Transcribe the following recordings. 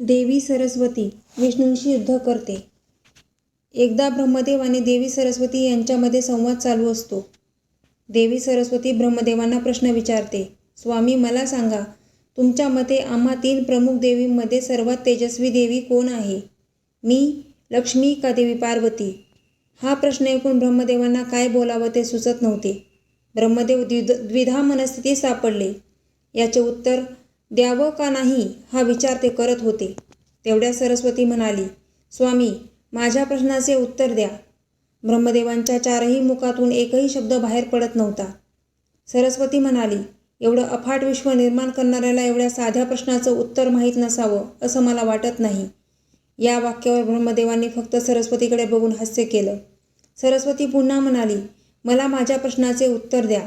देवी सरस्वती विष्णूंशी युद्ध करते. एकदा ब्रह्मदेव आणि देवी सरस्वती यांच्यामध्ये संवाद चालू असतो. देवी सरस्वती ब्रह्मदेवांना प्रश्न विचारते स्वामी मला सांगा तुमच्या मते आम्हा तीन प्रमुख देवींमध्ये सर्वात तेजस्वी देवी कोण आहे? मी लक्ष्मी का देवी पार्वती हा प्रश्न ऐकून ब्रह्मदेवांना काय बोलावं ते सुचत नव्हते. ब्रह्मदेव द्विध द्विधा मनस्थितीत सापडले. याचे उत्तर द्यावं का नाही हा विचार ते करत होते. तेवढ्या सरस्वती म्हणाली स्वामी माझ्या प्रश्नाचे उत्तर द्या. ब्रह्मदेवांच्या चारही मुखातून एकही शब्द बाहेर पडत नव्हता. सरस्वती म्हणाली एवढं अफाट विश्व निर्माण करणाऱ्याला एवढ्या साध्या प्रश्नाचं उत्तर माहीत नसावं असं मला वाटत नाही. या वाक्यावर ब्रह्मदेवांनी फक्त सरस्वतीकडे बघून हास्य केलं. सरस्वती पुन्हा म्हणाली मला माझ्या प्रश्नाचे उत्तर द्या.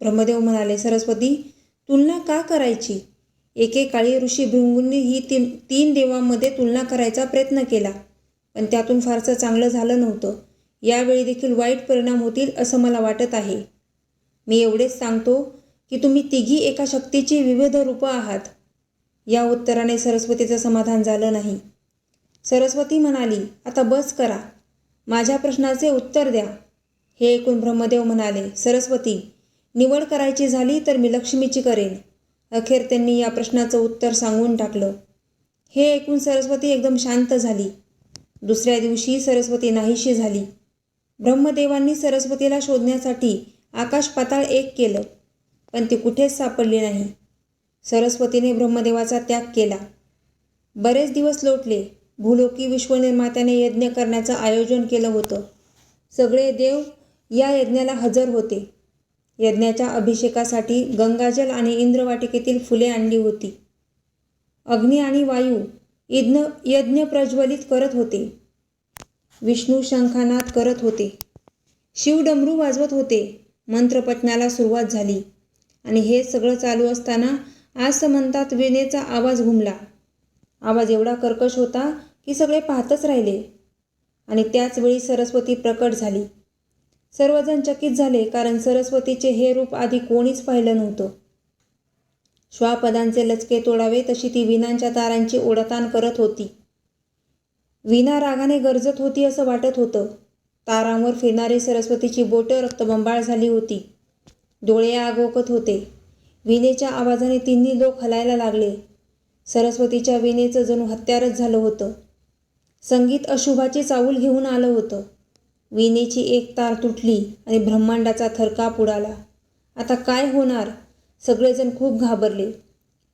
ब्रह्मदेव म्हणाले सरस्वती तुलना का करायची? एकेकाळी ऋषी भृंगूंनी ही तीन तीन देवांमध्ये तुलना करायचा प्रयत्न केला. पण त्यातून फारसं चांगलं झालं नव्हतं. यावेळी देखील वाईट परिणाम होतील असं मला वाटत आहे. मी एवढेच सांगतो की तुम्ही तिघी एका शक्तीची विविध रूपं आहात. या उत्तराने सरस्वतीचं समाधान झालं नाही. सरस्वती म्हणाली आता बस करा. माझ्या प्रश्नाचे उत्तर द्या. हे ऐकून ब्रह्मदेव म्हणाले सरस्वती निवड करायची झाली तर मी लक्ष्मीची करेन. अखेर त्यांनी या प्रश्नाचं उत्तर सांगून टाकलं. हे ऐकून सरस्वती एकदम शांत झाली. दुसऱ्या दिवशी सरस्वती नाहीशी झाली. ब्रह्मदेवांनी सरस्वतीला शोधण्यासाठी आकाश पाताळ एक केलं पण ती कुठेच सापडली नाही. सरस्वतीने ब्रह्मदेवाचा त्याग केला. बरेच दिवस लोटले. भूलोकी विश्वनिर्मात्याने यज्ञ करण्याचं आयोजन केलं होतं. सगळे देव या यज्ञाला हजर होते. यज्ञाच्या अभिषेकासाठी गंगाजल आणि इंद्रवाटिकेतील फुले आणली होती. अग्नी आणि वायू यज्ञ यज्ञ प्रज्वलित करत होते. विष्णू शंखानाद करत होते. शिव डमरू वाजवत होते. मंत्रपठणाला सुरुवात झाली. आणि हे सगळं चालू असताना आज म्हणतात विणेचा आवाज घुमला. आवाज एवढा कर्कश होता की सगळे पाहतच राहिले. आणि त्याचवेळी सरस्वती प्रकट झाली. सर्वजण चकित झाले कारण सरस्वतीचे हे रूप आधी कोणीच पाहिलं नव्हतं. श्वापदांचे लचके तोडावे तशी ती विनांच्या तारांची ओढताण करत होती. विना रागाने गरजत होती असं वाटत होतं. तारांवर फिरणारी सरस्वतीची बोटं रक्तबंबाळ झाली होती. डोळे आगोकत होते. विनेच्या आवाजाने तिन्ही लोक हलायला लागले. सरस्वतीच्या विनेचं जणू हत्यारच झालं होतं. संगीत अशुभाची चाऊल घेऊन आलं होतं. विनेची एक तार तुटली आणि ब्रह्मांडाचा थरकाप उडाला. आता काय होणार? सगळेजण खूप घाबरले.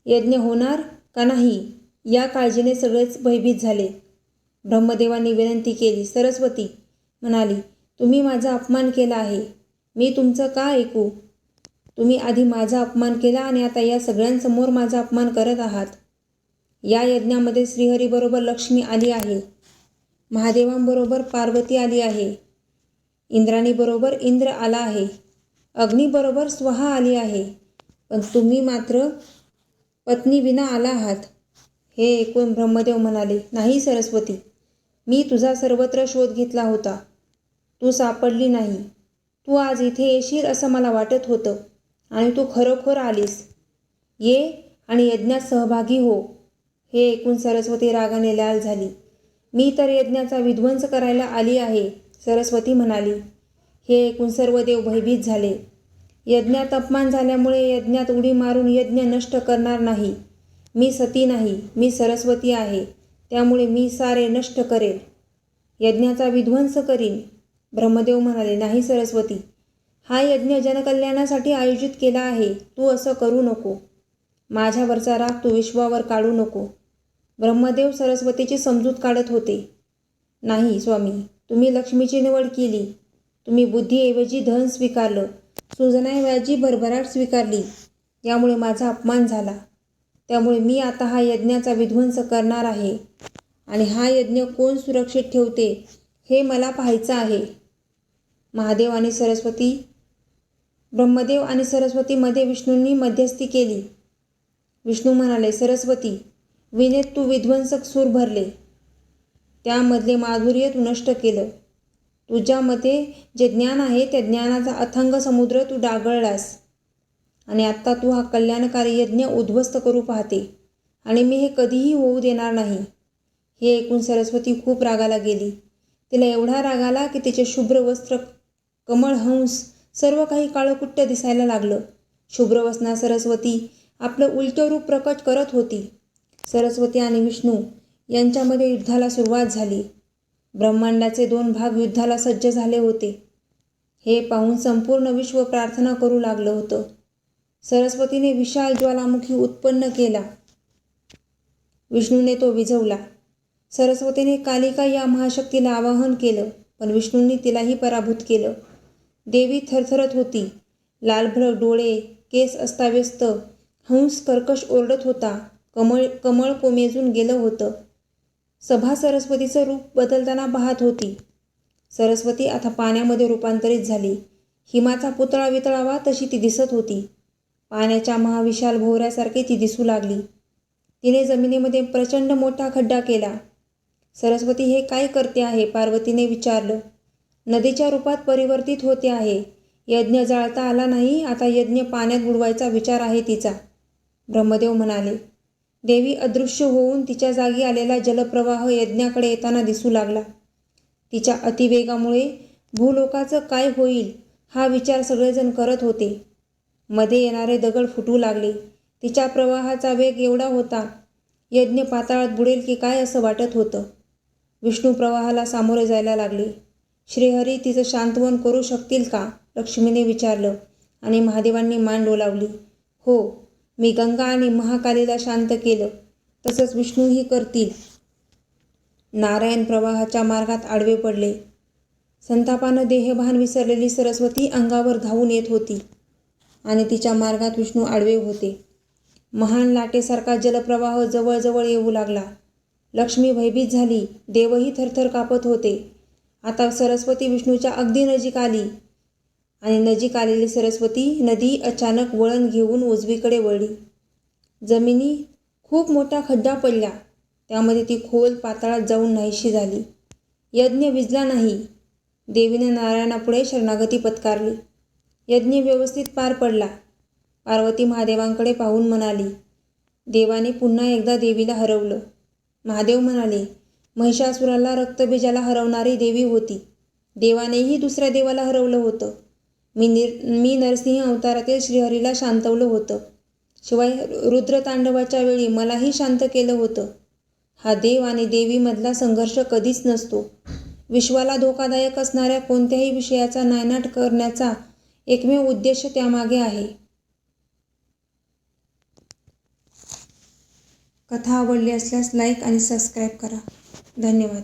यज्ञ होणार का नाही? या काळजीने सगळेच भयभीत झाले. ब्रह्मदेवांनी विनंती केली सरस्वती म्हणाली तुम्ही माझा अपमान केला आहे. मी तुमचं का ऐकू? तुम्ही आधी माझा अपमान केला आणि आता या सगळ्यांसमोर माझा अपमान करत आहात. या यज्ञामध्ये श्रीहरीबरोबर लक्ष्मी आली आहे. महादेवांबरोबर पार्वती आली आहे. इंद्राणीबरोबर इंद्र आला आहे. अग्नीबरोबर स्वहा आली आहे. पण तुम्ही मात्र पत्नीविना आला आहात. हे ऐकून ब्रह्मदेव म्हणाले नाही सरस्वती मी तुझा सर्वत्र शोध घेतला होता. तू सापडली नाही. तू आज इथे येशील असं मला वाटत होतं आणि तू खरोखर आलीस. ये आणि यज्ञात सहभागी हो. हे ऐकून सरस्वती रागाने लाल झाली. मी तर यज्ञाचा विध्वंस करायला आली आहे. सरस्वती म्हणाली हे ऐकून सर्व देव भयभीत झाले. यज्ञात अपमान झाल्यामुळे यज्ञात उडी मारून यज्ञ नष्ट करणार नाही. मी सती नाही मी सरस्वती आहे त्यामुळे मी सारे नष्ट करेल. यज्ञाचा विध्वंस करीन. ब्रह्मदेव म्हणाले नाही सरस्वती हा यज्ञ जनकल्याणासाठी आयोजित केला आहे. तू असं करू नको. माझ्यावरचा राग तू विश्वावर काढू नको. ब्रह्मदेव सरस्वतीची समजूत काढत होते. नाही स्वामी तुम्ही लक्ष्मीची निवड केली. तुम्ही बुद्धीऐवजी धन स्वीकारलं. सुजनाऐवजी भरभराट स्वीकारली. यामुळे माझा अपमान झाला. त्यामुळे मी आता हा यज्ञाचा विध्वंस करणार आहे. आणि हा यज्ञ कोण सुरक्षित ठेवते हे मला पाहायचं आहे. महादेव आणि सरस्वती ब्रह्मदेव आणि सरस्वतीमध्ये विष्णूंनी मध्यस्थी केली. विष्णू म्हणाले सरस्वती विनेत तू विध्वंसक सूर भरले. त्यामधले माधुर्य तू नष्ट केलं. तुझ्या मते जे ज्ञान आहे त्या ज्ञानाचा अथंग समुद्र तू डागळलास. आणि आत्ता तू हा कल्याणकारी यज्ञ उद्ध्वस्त करू पाहते. आणि मी हे कधीही होऊ देणार नाही. हे ऐकून सरस्वती खूप रागाला गेली. तिला एवढा राग आला की तिचे शुभ्र वस्त्र कमळ हंस सर्व काही काळकुट्ट दिसायला लागलं. शुभ्रवसना सरस्वती आपलं उलटं रूप प्रकट करत होती. सरस्वती आणि विष्णू यांच्यामध्ये युद्धाला सुरुवात झाली. ब्रह्मांडाचे दोन भाग युद्धाला सज्ज झाले होते. हे पाहून संपूर्ण विश्व प्रार्थना करू लागलं होतं. सरस्वतीने विशाल ज्वालामुखी उत्पन्न केला. विष्णूने तो विझवला. सरस्वतीने कालिका या महाशक्तीला आवाहन केलं पण विष्णूंनी तिलाही पराभूत केलं. देवी थरथरत होती. लालभडक डोळे केस अस्ताव्यस्त हंस कर्कश ओरडत होता. कमळ कमळ कोमेजून गेलं होतं. सभा सरस्वतीचं रूप बदलताना पाहत होती. सरस्वती आता पाण्यामध्ये रूपांतरित झाली. हिमाचा पुतळा वितळावा तशी ती दिसत होती. पाण्याच्या महाविशाल भोवऱ्यासारखी ती दिसू लागली. तिने जमिनीमध्ये प्रचंड मोठा खड्डा केला. सरस्वती हे काय करते आहे? पार्वतीने विचारलं. नदीच्या रूपात परिवर्तित होते आहे. यज्ञ जाळता आला नाही आता यज्ञ पाण्यात बुडवायचा विचार आहे तिचा. ब्रह्मदेव म्हणाले देवी अदृश्य होऊन तिच्या जागी आलेला जलप्रवाह यज्ञाकडे येताना दिसू लागला. तिच्या अतिवेगामुळे भूलोकाचं काय होईल हा विचार सगळेजण करत होते. मध्ये येणारे दगड फुटू लागले. तिच्या प्रवाहाचा वेग एवढा होता. यज्ञ पाताळात बुडेल की काय असं वाटत होतं. विष्णू प्रवाहाला सामोरे जायला लागले. श्रीहरी तिचं शांतवन करू शकतील का? लक्ष्मीने विचारलं आणि महादेवांनी मान डोलावली. हो मी गंगा आणि महाकालीला शांत केलं तसंच विष्णूही करतील. नारायण प्रवाहाच्या मार्गात आडवे पडले. संतापानं देहभान विसरलेली सरस्वती अंगावर धावून येत होती आणि तिच्या मार्गात विष्णू आडवे होते. महान लाटेसारखा जलप्रवाह जवळजवळ येऊ लागला. लक्ष्मी भयभीत झाली देवही थरथर कापत होते. आता सरस्वती विष्णूच्या अगदी नजीक आली. आणि नजीक आलेली सरस्वती नदी अचानक वळण घेऊन उजवीकडे वळली. जमिनी खूप मोठा खड्डा पडला त्यामध्ये ती खोल पाताळात जाऊन नाहीशी झाली. यज्ञ विजला नाही. देवीने नारायणापुढे शरणागती पत्कारली. यज्ञ व्यवस्थित पार पडला. पार्वती महादेवांकडे पाहून म्हणाली देवाने पुन्हा एकदा देवीला हरवलं. महादेव म्हणाले महिषासुराला रक्तबीजाला हरवणारी देवी होती. देवानेही दुसऱ्या देवाला हरवलं होतं. मी निर मी नरसिंह अवतारातील श्रीहरीला शांतवलं होतं. शिवाय रुद्रतांडवाच्या वेळी मलाही शांत केलं होतं. हा देव आणि देवीमधला संघर्ष कधीच नसतो. विश्वाला धोकादायक असणाऱ्या कोणत्याही विषयाचा नायनाट करण्याचा एकमेव उद्देश त्यामागे आहे. कथा आवडली असल्यास लाईक आणि सबस्क्राईब करा. धन्यवाद.